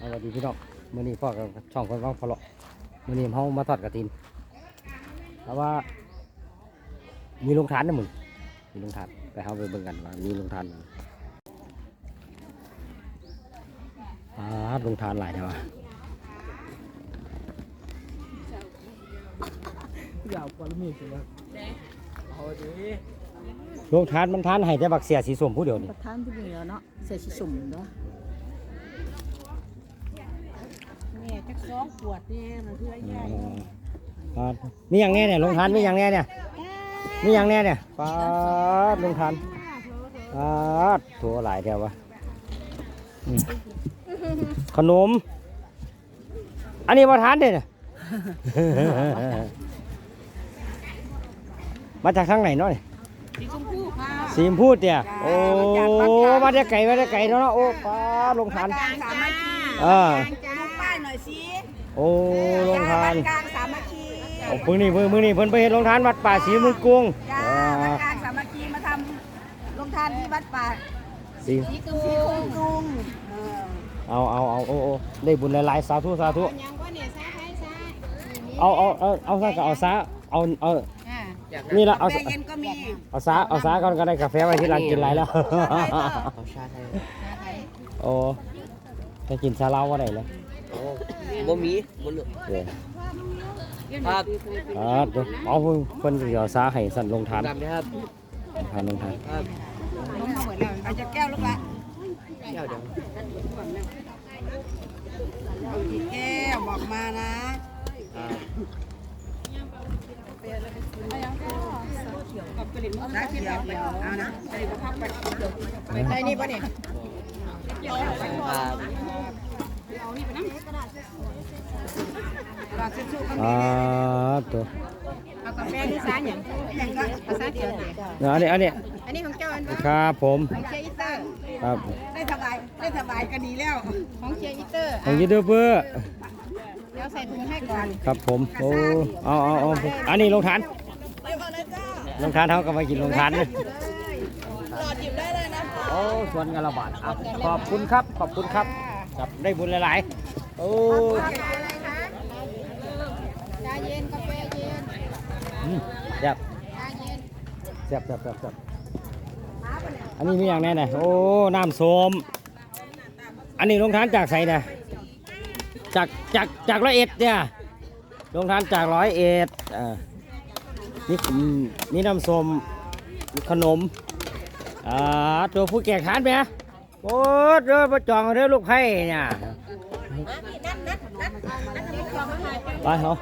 สวัสดีพี่น้องมื้อนี้พ่อกับช่องคนว่างพอเลาะมื้อนี้เฮามาทอดกระถินเพราะว่า มีโรงทานนะมึงมีโรงทานไปเฮาไปเบิ่งกันว่ามีโรงทานบ่อ่าโรงทานหลายแท้ว่ะยาวกว่ามีดเลยเอาดิโรงทานมันทานให้แต่บักเสียสีส้มผู้เดียวนี่ประธานผู้เดียวเนาะเสียชิสุ่มเนาะ สองขวดเนี่ยมันเพื่อใหญ่อ่ามีอย่างแน่เนี่ยโรงทานมีอย่างแน่เนี่ยมีอย่างแน่เนี่ยปาดโรงทานปาดตัวหลายแถววะอืมขนม อันนี้มาทานเด้เนี่ย มาจากทางไหนเนาะนี่สีชมพูค่ะสีมพูดเนี่ยโอ้มาจากไก่มาจากไก่เนาะโอ้ปาดโรงทานกลางสามัคคีอ่าลูกป้ายหน่อยสิ โอ้โรงทานกลางสามัคคีโอ้เพิ่งนี่เพิ่งมื้อนี่เพิ่นไปเฮ็ดโรงทานวัดป่าศรีเมืองกรุงจ้าอ่ากลางสามัคคีมาทำลงทานที่วัดป่าสีสีกรุงสีกรุงเออเอาเอาเอาโอ้โอ้ได้บุญหลายๆสาธุสาธุยังก็เนี่ยซ้ายให้ซ้ายเอาเอาเอาเอาซะก็เอาซะเอาเอาอ่านี่ละเอาแปรเย็นก็มีเอาซะเอาซะก่อนก็ได้กาแฟไว้ที่ร้านกินหลายแล้วโอ้จะกินซาลาว่าได้เลย บ่มีบ่เหลือเดี๋ยวครับอ่าเดี๋ยวเอาเพิ่นเพิ่นสิเอาซาให้สั่นลงทานดำนะครับลงทานลงทานครับลงมาเหมือนแล้วเอาจะแก้วลูกละเดี๋ยวเดี๋ยวเอากี่แก้วบอกมานะครับสายเขียวเอานะใส่นี่ป่ะเนี่ยครับ กระดาษทิชชู่ก็มี อ่าตัวเอากาแฟที่ซ้ายอย่างอย่างก็ภาษาเขียวเนี่ยเดี๋ยวอันนี้อันนี้อันนี้ของเจ้าอันครับผมของเชียร์อีเตอร์ครับได้สบายได้สบายก็ดีแล้ว ของเชียร์อีเตอร์ของยูทูบเบอร์เดี๋ยวใส่ถุงให้ก่อนครับผมโอ้เอาเอาเอาอันนี้ลงทานลงทานเท่ากับมากินลงทานนะหลอดหยิบได้เลยนะคะโอ้สวนกระบาดอะขอบคุณครับขอบคุณครับครับได้บุญหลาย ๆ โอ้ เย็นกาแฟเย็นอืมแซ่บชาเย็นแซ่บแซ่บแซ่บแซ่บอันนี้มีอย่างแน่น่ะโอ้น้ำส้มอันนี้ลงทานจากไสนะจากจากจากร้อยเอ็ดเนี่ยลงทานจากร้อยเอ็ดอ่านี่อืมนี่น้ำส้มมีขนมอ่าตัวผู้แก่ขานไหมโอ้เด้อประจองเด้อลูกไผ่เนี่ยไปเหรอ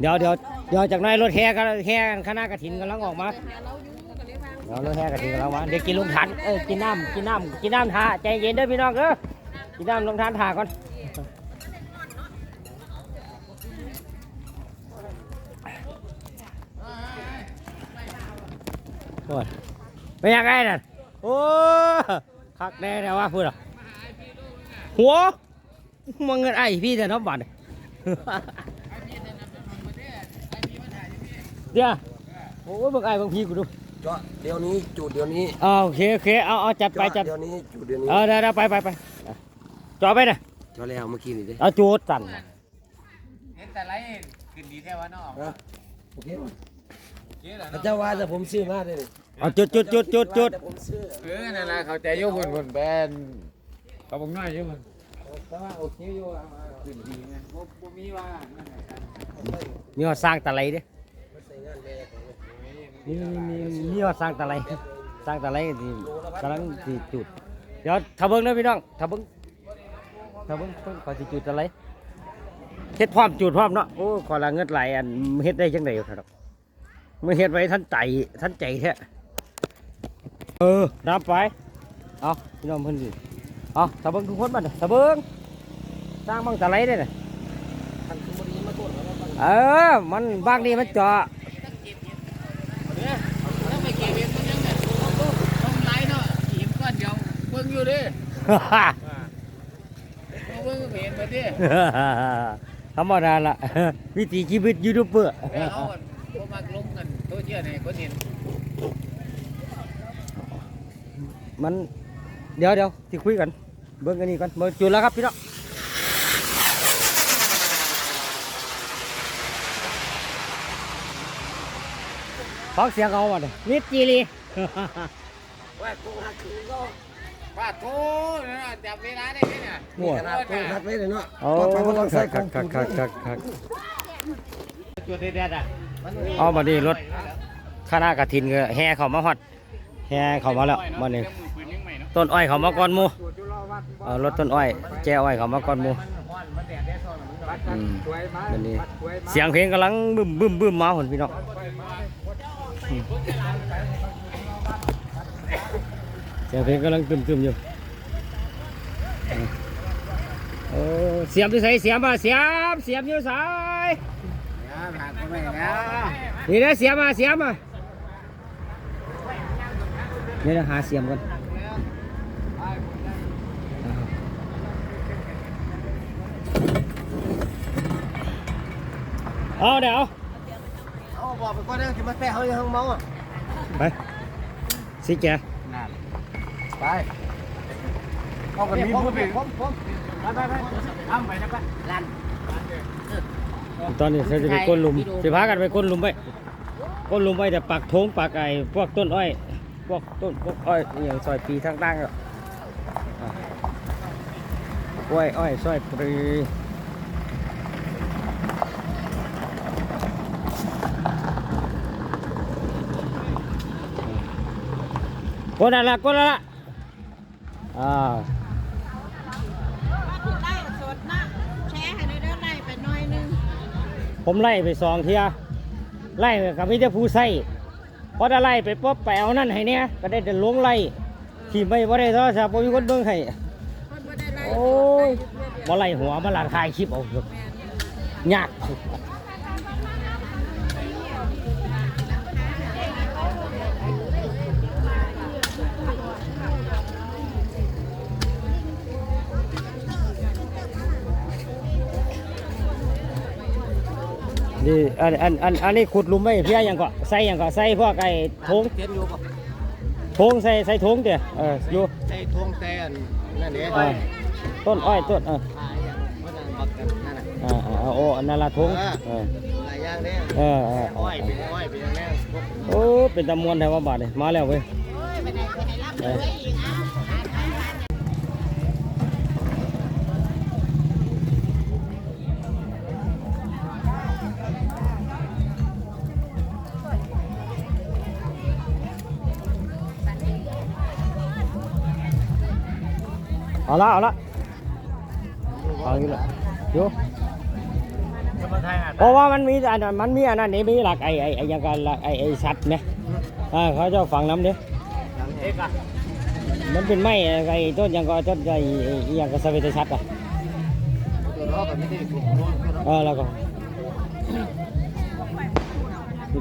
เดี๋ยวเดี๋ยวเดี๋ยวจากนั้นรถแห่กันแห่คณะกระถินกำลังออกมาเดี๋ยวรถแห่กระถินกำลังมาเดี๋ยวกินลงทานเออกินน้ำกินน้ำกินน้ำทาใจเย็นเด้อพี่น้องเด้อกินน้ำลงทานทาก่อนโอ้ยเป็นยังไงน่ะโอ้คักแน่แต่ว่าพูดอะหัวมึงเงินไอ้พี่แต่น้องบัตร เดี๋ยวโอ้ยเบิ่งไอ้เบิ่งพี่กูดูเจาะเดี๋ยวนี้จุดเดี๋ยวนี้อ่าโอเคโอเคเอาเอาจัดไปจัดเดี๋ยวนี้จุดเดี๋ยวนี้เออเดี๋ยวเดี๋ยวไปไปไปอะจอดไปนะเจาะแล้วเมื่อกี้นี่เด้เอาจูดสั่นเห็นแต่ไรขึ้นดีแท้วะเนาะฮะโอเคป่ะเจ๊เหรอพระเจ้าว่าแต่ผมซื้อมาเลยนี่เอาจุดจุดจุดจุดจุดแต่ผมซื้อเออนั่นแหละเขาใจโยกคนคนแบนเขาบอกน้อยโยกคนแต่ว่าโอเคโยเอามาขึ้นดีไงบ่บ่มีว่านั่นแหละครับมีว่าสร้างตะไลเด้ ใส่งานแม่ของ มีมีมีมีว่าสร้างตะไลสร้างตะไลที่กำลังสิจุด เดี๋ยวถ้าเบิ่งเด้อพี่น้องถ้าเบิ่งถ้าเบิ่งเพิ่นขอสิจุดตะไลเฮ็ดพร้อมจุดพร้อมเนาะโอ้ขอละเงินไหลายอันเฮ็ดได้จังได๋ครับมื่อเฮ็ดไว้ท่านใจท่านใจแท้เออรับไปเอาพี่น้องเพิ่นสิเอาถ้าเบิ่งทุกคนบัดนี้ถ้าเบิ่งสร้างบังตะไลได้น่ะท่านคือบ่ได้มาโทษแล้วว่าเออ มันบางนี่มันเจาะู่ดิมาเบิ่งเห็นมาดิธรรมดาละวิถีชีวิตยูทูบเบอร์แล้วเาก็มักลงกันโซเชียลให้คนเห็นมันเดี๋ยวเดี๋ยวที่คุยกันเบิ่งกันนี่กันเบิ่งจุดแล้วครับพี่น้องฟังเสียงเขาหมดเลยวิทจีรีว่ากูหักคือก็ ป้าโทนะจับเวลาได้ไหมเนี่ยมั่ว ขนาดกูหักไว้เลยเนาะโอ้ต่อไปมันต้องใส่ขคัองกคักกูคักคักคักตัวเด็ดๆอะเอามาดีรถคณะกระถินก็แห่เขามาฮอดแห่เขามาแล้วมานี่ต้นอ้อยเขามาก่อนหมูเอารถต้นอ้อย แจ้อ้อยเขามาก่อนหมูอืมมันนี่เสียงเพลงกำลังบึ้มบึ้มบึ้มมาหนพี่น้องอืม เสียงเพลงกำลังตึมตึมอยู่อืมโอ้เสียมที่ใส่เสียมมาเสียมเสียมอยู่ใส่ผ่าน ไปเอากันนมีผู้เป็นผมผมไปไปไปทำไปนะป้าลั่นตอนนี้เราจะไปก้นหลุมสิพากันไปก้นหลุมไปก้นหลุมไปแต่ปักโถงปักไอ้พวกต้นอ้อยพวกต้นพวกอ้อยอย่างซอยปีทางตั้งอะอะกล้วยอ้อยซอยปรีกดอะไรกดอะ อ่าได้สดนะแชร์ให้ได้ได้ไปหน่อยนึงผมไล่ไปสองเทียไล่กับมิจะผู้ใส่พอได้ไล่ไปปุ๊บไปเอานั่นให้เนี่ยก็ได้แต่ลงไล่ที่ไม่ว่าได้โทรศัพท์บ่มีคนเบิ่งให้ คนบ่ได้ไล่โอ้ย มาไล่หัวมาหลานถ่ายคลิปเอาเถอะยาก นี่อันอันอันอันนี้ขุดหลุมไว้เพียหยังก็ใส่หยังก็ใส่พวกไอ้ทงเทียนอยู่ป่ะทงใส่ใส่ทงเด้อเอออยู่ใส่ทวงแตนนั่นเด้เออต้นอ้อยต้นเออขายอย่างว่าจะบักกันนั่นน่ะอ่าอ่าโอ้อันนั้นละทงเออหลายอย่างเด้เออเอออ้อยเป็นอ้อยเป็นอย่างนี้พวกโอ้เป็นตะมวนแถวว่าบาทเลยมาแล้วเว้ยโอ้ยไปไหนไปไหนรับเลยอีกอะ เอาละเอาละเอาอยู่ละอยู่เพราะว่ามันมีอันนั้นมันมีอันนั้นนี่มีหลักไอ้ไอ้ไอ้อยังกันหลักไอ้ไอ้สัตว์เนี่ยเขาจะฝังน้ำเด้อเอกอะมันเป็นไม้ไอ้ต้นยังก็ต้นไอ้ไอ้อหยังก็สวิตชัดอะตัวรอบกันเออแล้วก็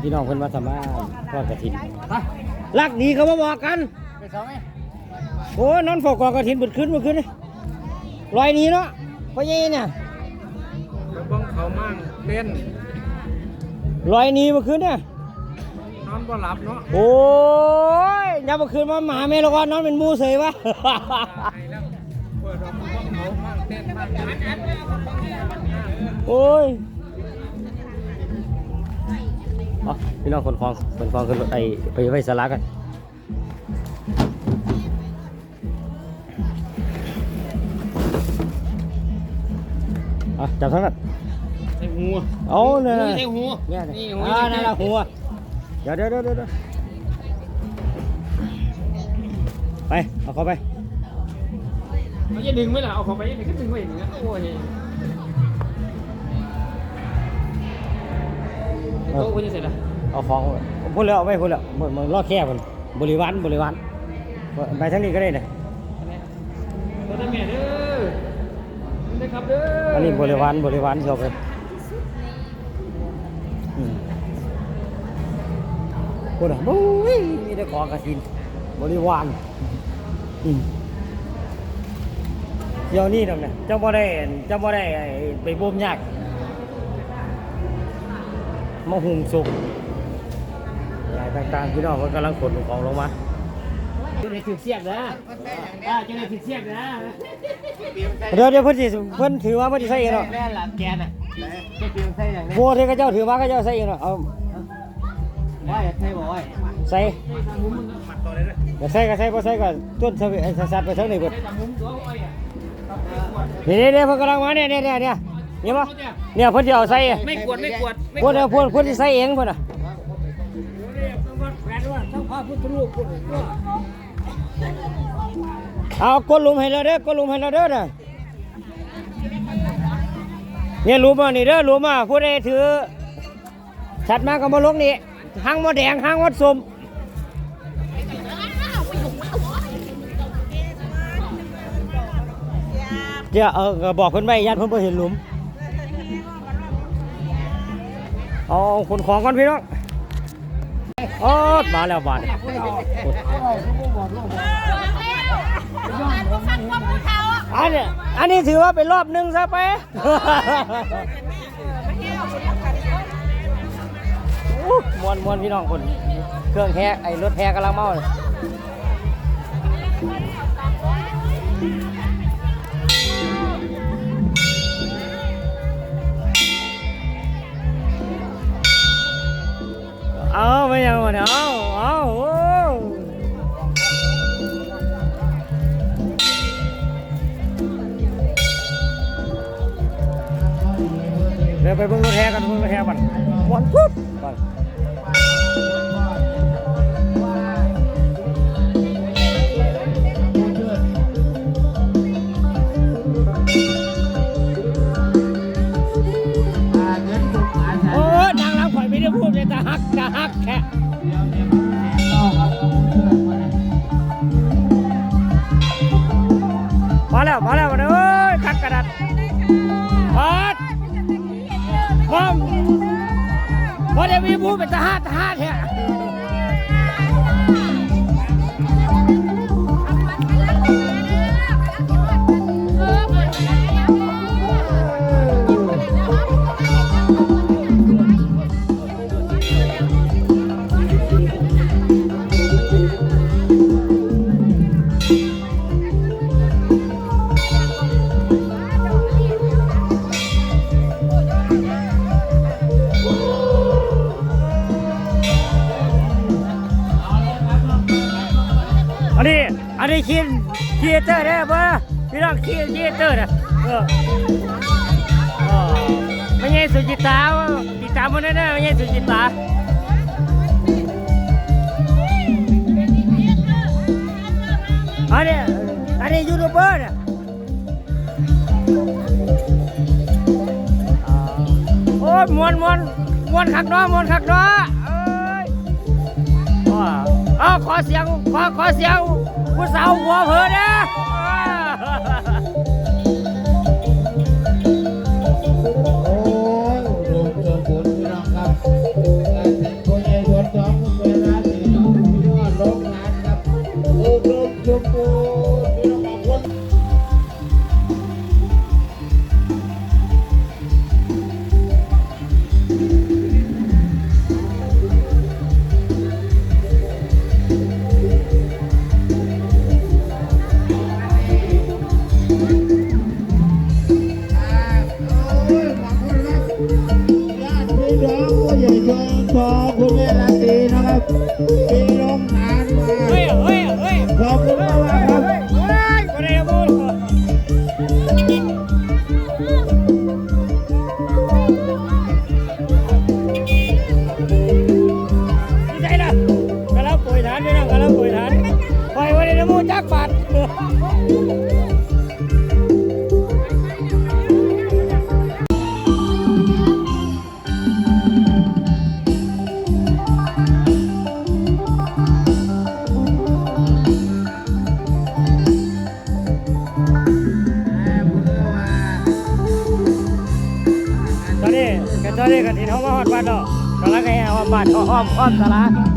พี่น้องเพิ่นมาสามารถทอดกระถินลักดีเขามาบอกกันไปสองไหม โอ้ยนอนฝอกกองกระถินบุดขึ้นบุดขึ้นเลยลอยหนี้เนาะพ่อใหญ่เนี่ยไปบ้องเขามั่งเต้นลอยหนี้บุดขึ้นเนี่ยนอนบ่หลับเนาะโอ้ยยามบุดขึ้นมาหมาแม่ละก่อนนอนเป็นหมูเสยวะไปแล้วเปิดออกบ้องเขามั่งเต้นมั่งโอ้ยเอาพี่น้องคนคลองคนคลองขึ้นรถไอไปไปสาระกันะจับทั้งนั้นใส่หูเอาเนี่ยใส่หูเนี่ยนี่เนี่ยหูอ่านั่นละหัวเดี๋ยวเดี๋ยวเดี๋ยวเดี๋ยวไป เอาเข้าไปเขาจะดึงไหมล่ะ เอาเข้าไปยังไงก็ดึงไว้อย่างนี้นะโอ้ยโต๊ะคุณจะเสร็จแล้วเอาของพูดแล้วเอาไม่พูดแล้วมันมันล่อแค่มันบริวารบริวารไปทางนี้ก็ได้เลย ตัวนั้นแม่เด้อได้ครับเด้ อันนี้บริวารบริวารชอบเลยอืมพูดอะบุ้ยมีแต่ของกระสินบริวารอืมเดี๋ยวนี้ทำเนี่ยเจ้าบ่ได้เจ้าบ่ได้ไปบ่มยากมาหุงสุกอะไรต่างๆพี่น้องก็กำลังขนของลงมา จะได้ถือเสียบนะอ่าจะได้ถือเสียบนะเดี๋ยวเดี๋ยวเพิ่นสิเพิ่นถือว่าเพิ่นสิใส่เองเนาะแม่หลับแกน่ะจะเปลี่ยนใส่อย่างนี้โบที่เขาเจ้าถือมาเขาเจ้าใส่เองเนาะเอาว่าใช่บ่ว่าใส่ก็ใส่ก็ใส่บ่ใส่ก็ต้นสวิไอ้สัตว์ไปทั้งนี้ก่อนนี่นี่นี่เพิ่นกำลังมาเนี่ยเนี่ยเนี่ยเนี่ยเนี่ยบ่เนี่ยเพิ่นสิเอาใส่ไม่กวดไม่กวดเพิ่นเอาเพิ่นเพิ่นสิใส่เองเพิ่นน่ะเเอากดหลุมให้เราเด้อกดหลุมให้เราเด้อน่ะเนี่ยลุมอะนี่เด้อลุมอะผู้ใดถือชัดมากก็มาลงนี่หางมดแดงหางหมดสมเดี๋ยวเออบอกเพิ่นไว้ญาติเพิ่นบ่เห็นหลุมเอาคนของก่อนพี่น้องโอ้มาแล้วบาด อันนี้อันนี้ถือว่าเป็นรอบหนึ่งซะไปมวนมวนพี่น้องคน เครื่องแฮไอ้รถแฮกำลังเมาเลยเอาไม่ยังวะเนี่ยเอาเอา ดี๋ยวไปเบิ่งรถแฮกันเบิ่งรถแฮก่อนวันพุธ อันนี้อันนี้ยูทูบเบอร์เนี่ยโอ้ยมวนมวนมวนขักเน้อมวนขักเน้อเอ้ยว้าเอขอเสียงขอขอเสียงผู้สาวหัวเพิ่นนะอ่า อ้อมอ้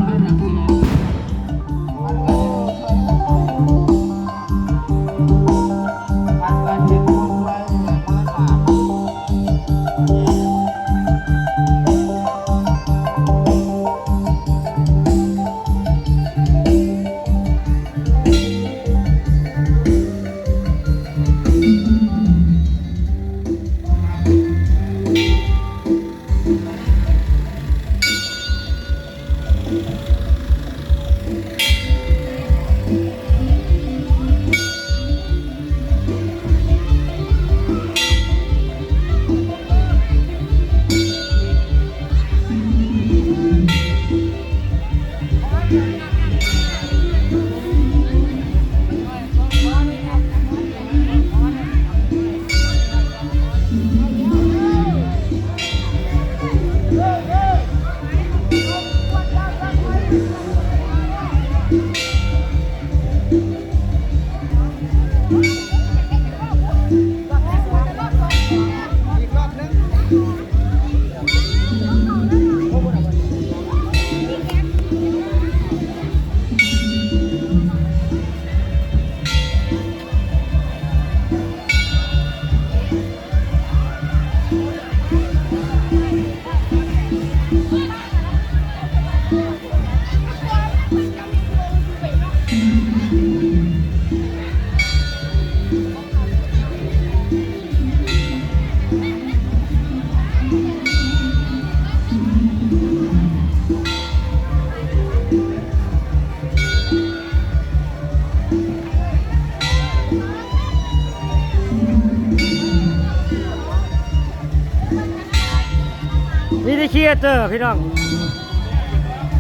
มสลาที่ครีเอเตอร์พี่น้อง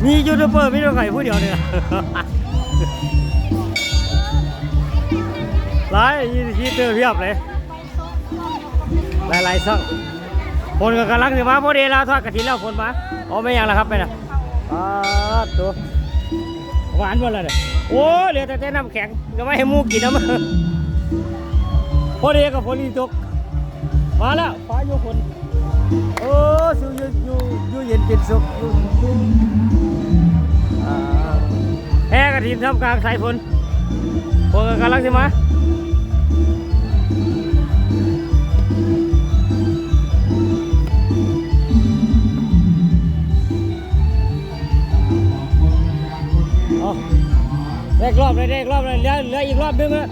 มียูทูบเบอร์มีแต่ข่อยผู้เดียวเนี่ยหลายยี่สิบครีเอเตอร์เพียบเลยหลายๆช่องคนก็กำลังสิมาพอดีแล้วทอดกระถินแล้วคนมาอ๋อไม่ยังแล้วครับไปนะอ๋อตัวหวานหมดเลยเนี่ยโอ้เหลือแต่แต่น้ำแข็งก็ไม่ให้มูกินน้ำพอดีกับฝนอีตกมาแล้วฟ้าอยู่ฝน โอ้สูอยู่อยู่อยู่เย็นเป็นสุขอยู่อ่าแพ้กระถินทำกลางสายฝนพวกกำลังสิมาเอาเด็กรอบเลยเด็กรอบเลยเหลือเหลืออีกรอบนึงอะ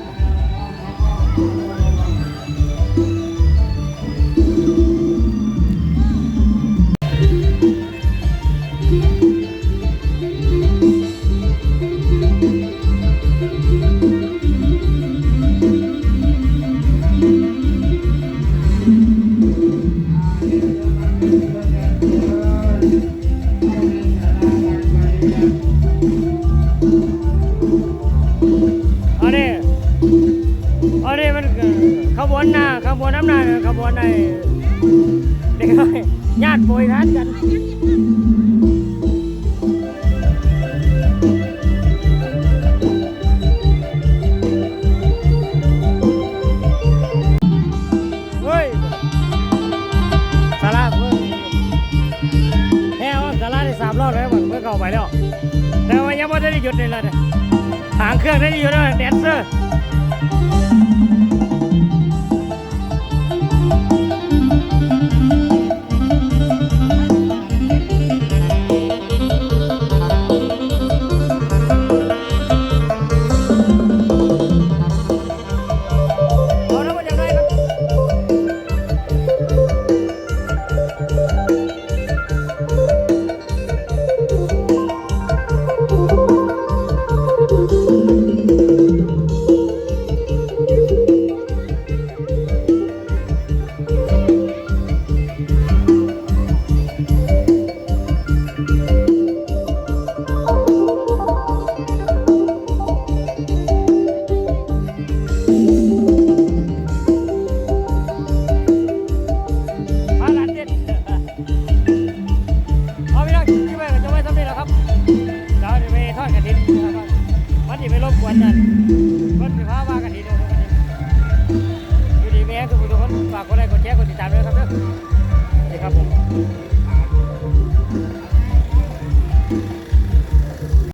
วนไอ้เด็กน้อยญาติป่วยทานกันเฮ้ยสาระเพิ่งแค่ว่าสารได้สามรอบแล้วเมื่อเก่าไปแล้ว แต่ว่ายังไม่ได้หยุดเลยล่ะเนี่ยหางเครื่องได้หยุดแล้วแดนเซอร์